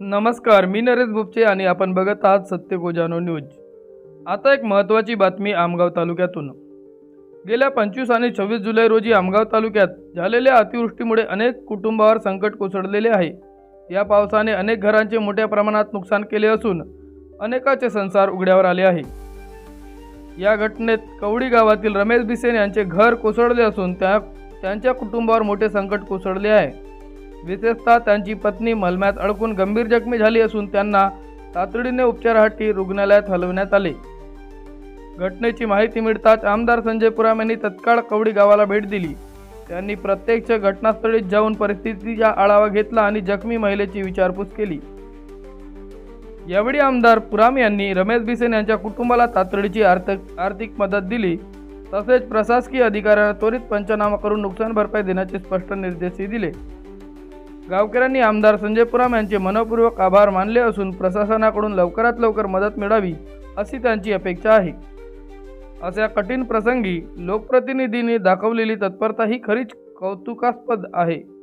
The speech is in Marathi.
नमस्कार मी नरेश भुपचे आणि आपण बघत आहात सत्य गोजानो न्यूज. आता एक महत्त्वाची बातमी आमगाव तालुक्यातून. गेल्या पंचवीस आणि छव्वीस जुलै रोजी आमगाव तालुक्यात झालेल्या अतिवृष्टीमुळे अनेक कुटुंबावर संकट कोसळलेले आहे. या पावसाने अनेक घरांचे मोठ्या प्रमाणात नुकसान केले असून अनेकाचे संसार उघड्यावर आले आहे. या घटनेत कवडी गावातील रमेश भिसेन यांचे घर कोसळले असून त्या त्यांच्या कुटुंबावर मोठे संकट कोसळले आहे. विशेषतः त्यांची पत्नी मलम्यात अडकून गंभीर जखमी झाली असून त्यांना तातडीने उपचारासाठी रुग्णालयात हलवण्यात आले. घटनेची माहिती मिळताच आमदार संजय पुराम यांनी तत्काळ कवडी गावाला भेट दिली. त्यांनी प्रत्यक्ष घटनास्थळीत जाऊन परिस्थितीचा आढावा घेतला आणि जखमी महिलेची विचारपूस केली. यावेळी आमदार पुराम यांनी रमेश भिसेन यांच्या कुटुंबाला तातडीची आर्थिक आर्थिक मदत दिली. तसेच प्रशासकीय अधिकाऱ्यांना त्वरित पंचनामा करून नुकसान भरपाई देण्याचे स्पष्ट निर्देशही दिले. गावकऱ्यांनी आमदार संजय पुराम यांचे मनपूर्वक आभार मानले असून प्रशासनाकडून लवकरात लवकर मदत मिळावी अशी त्यांची अपेक्षा आहे. अशा कठीण प्रसंगी लोकप्रतिनिधींनी दाखवलेली तत्परता ही खरीच कौतुकास्पद आहे.